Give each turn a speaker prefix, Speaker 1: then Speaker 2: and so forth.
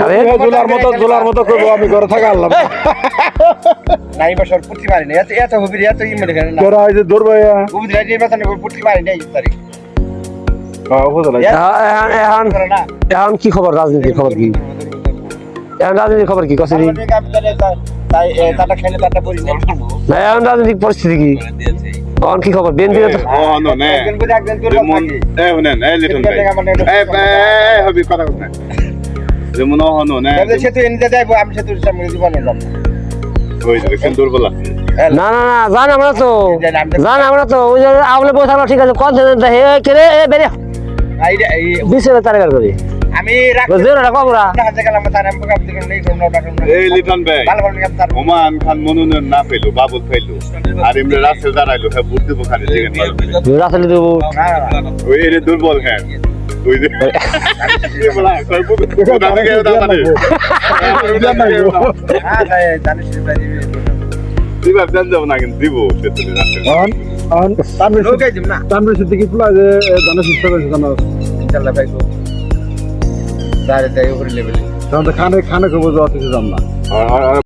Speaker 1: জোলার মতো জোলার মতো করব আমি ঘরে থাকা আল্লাহ।
Speaker 2: নাই বছর পুটকি পারি না এত এত হবির এত ই মনে করেন না।
Speaker 1: কেরা হয়েছে ধরবো
Speaker 2: হবির রাজি বেতন পুটকি পারি না এই তারিখ
Speaker 3: এখন এখন
Speaker 2: করে না।
Speaker 3: এখন কি খবর রাজনীতির খবর কি? এখন রাজনীতির খবর কি কসে এখন রাজনৈতিক পরিস্থিতি কি? এখন কি খবর? বিএনপি তো
Speaker 4: যেমন
Speaker 2: থাকে
Speaker 4: এ শুনেন এই লিটন ভাই এই এই হবি কথা কথা যেমন ও হনো নে
Speaker 2: তবে সে তো এনে যাইবো আমি সে তোর সামনে
Speaker 4: দুর্বল আছে
Speaker 3: না না না জান আমরা তো। জান আমরা তো। ওই যে আমলে বসে আমরা ঠিক আছে কোন হে কেরে এ বেরে করি।
Speaker 2: আমি
Speaker 3: না
Speaker 2: হাতে গেলাম তার আমি কাপ দিলাম নেই কোনো ডাকলাম
Speaker 4: এই লিটন ভাই
Speaker 2: ভালো ভালো কাপ তার
Speaker 4: ওমান খান মনোনয়ন না পেল বাবুল পাইলো। আর এমনি রাস্তায় দাঁড়াইলো হ্যাঁ দেবো খালি
Speaker 3: রাসেল দেবো
Speaker 2: না না
Speaker 4: দুর্বল হ্যাঁ। ওই যে এই বলা কই বুট দাদা কে দাদা রে
Speaker 2: তাই জানিস রে
Speaker 4: দিবা দেন যাব না দিব সেতুলে রাস্তায়
Speaker 1: অন অন তানভীর
Speaker 2: লোক আইছিম না
Speaker 1: তানভীর সিদ্দিকি ফুলা যে জানা চেষ্টা করেছে জানা
Speaker 2: ইনশাআল্লাহ ভাই তারে তাই উপরে লেভেলে
Speaker 1: খানে খানে খবর যাওয়া কিছু জান না